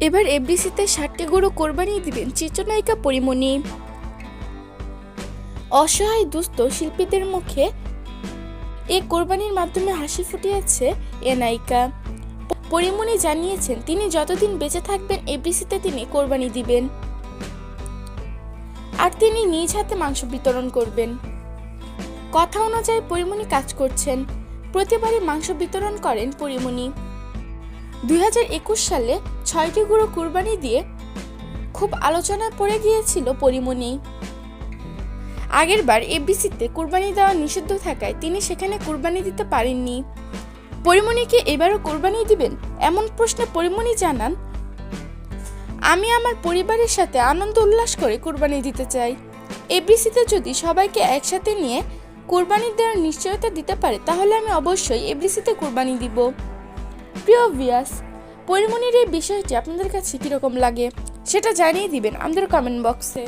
এবার এফডিসিতে ষাটটি গরু কোরবানি দিবেন চিত্রনায়িকা পরিমণি। অসহায় দুস্থ শিল্পীদের মুখে এ কোরবানির মাধ্যমে হাসি ফুটিয়েছে এ নায়িকা। পরিমণি জানিয়েছেন, তিনি যতদিন বেঁচে থাকবেন, এফডিসিতে তিনি কোরবানি দিবেন। আর তিনি নিজ হাতে মাংস বিতরণ করবেন। কথা অনুযায়ী পরিমণি কাজ করছেন। প্রতিবারই মাংস বিতরণ করেন পরিমণি। দুই হাজার একুশ সালে ছয়টি গুঁড়ো কুরবানি দিয়ে খুব আলোচনায় পড়ে গিয়েছিল পরিমণি। আগেরবার এফবিসিতে কুরবানি দেওয়া নিষিদ্ধ থাকায় তিনি সেখানে কুরবানি দিতে পারেননি। পরিমণিকে এবারও কুরবানি দিবেন এমন প্রশ্নে পরিমণি জানান, আমি আমার পরিবারের সাথে আনন্দ উল্লাস করে কুরবানি দিতে চাই। এফবিসিতে যদি সবাইকে একসাথে নিয়ে কুরবানি দেওয়ার নিশ্চয়তা দিতে পারে, তাহলে আমি অবশ্যই এফবিসিতে কুরবানি দিব। প্রিয় ভিয়াস পরিমণির এই বিষয়টি আপনাদের কাছে কীরকম লাগে সেটা জানিয়ে দিবেন আমাদের কমেন্ট বক্সে